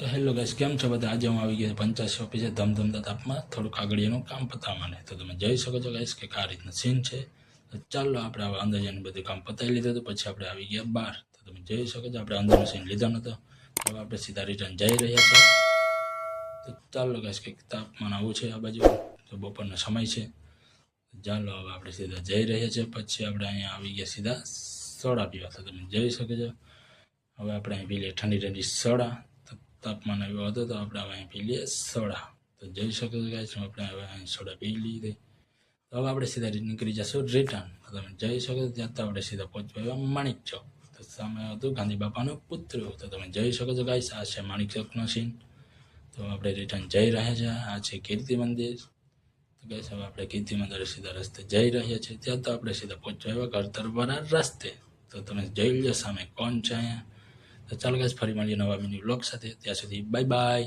તો hello guys, કેમ છો બધા? આજે હું આવી ગયા પંચાસી ઓફિસે ધમધમતા તાપમાં. થોડુંક આગળ એનું કામ પતાવવા માટે તો તમે જોઈ શકો છો ગાઈસ કે આ રીતનું સીન છે. તો ચાલો આપણે હવે અંદર બધું કામ પતાવી લીધું હતું. પછી આપણે આવી ગયા બહાર. તો તમે જોઈ શકો છો આપણે અંદરનો સીન લીધો નહોતો તો આપણે સીધા રિટર્ન જઈ રહ્યા છીએ. તો ચાલો ગાઈસ, કંઈક તાપમાન આવું છે આ બાજુ. તો બપોરનો સમય છે. ચાલો હવે આપણે સીધા જઈ રહ્યા છીએ. પછી આપણે અહીંયા આવી ગયા સીધા સોડા પીવા. તો તમે જોઈ શકો છો. હવે આપણે અહીં પી ઠંડી ઠંડી સોડા. તાપમાન આવ્યો હતો તો આપણે હવે અહીં પી લઈએ સોડા. તો જોઈ શકો છો guys, આપણે હવે અહીં સોડા પી લીધી. તો હવે આપણે સીધા નીકળી જશું રિટર્ન તમે જઈ શકો છો ત્યાં તો આપણે સીધા પહોંચવા માણિક ચોક. તો સામે હતું ગાંધી બાપાનું પુત્ર. તો તમે જઈ શકો છો ગાઈસ આ છે માણિક ચોકનો સીન તો આપણે રિટર્ન જઈ રહ્યા છીએ આ છે કીર્તિ મંદિર. તો ગાઈસ હવે આપણે કીર્તિ મંદિર સીધા રસ્તે જઈ રહ્યા છીએ. ત્યાં તો આપણે સીધા પહોંચવા આવ્યા ઘર તરફના રસ્તે. તો તમે જોઈ લો સામે કોણ છે અહીંયા. તો ચાલો ગાઈસ ફરી મળીએ નવા મિની બ્લોગ સાથે. ત્યાં સુધી બાય બાય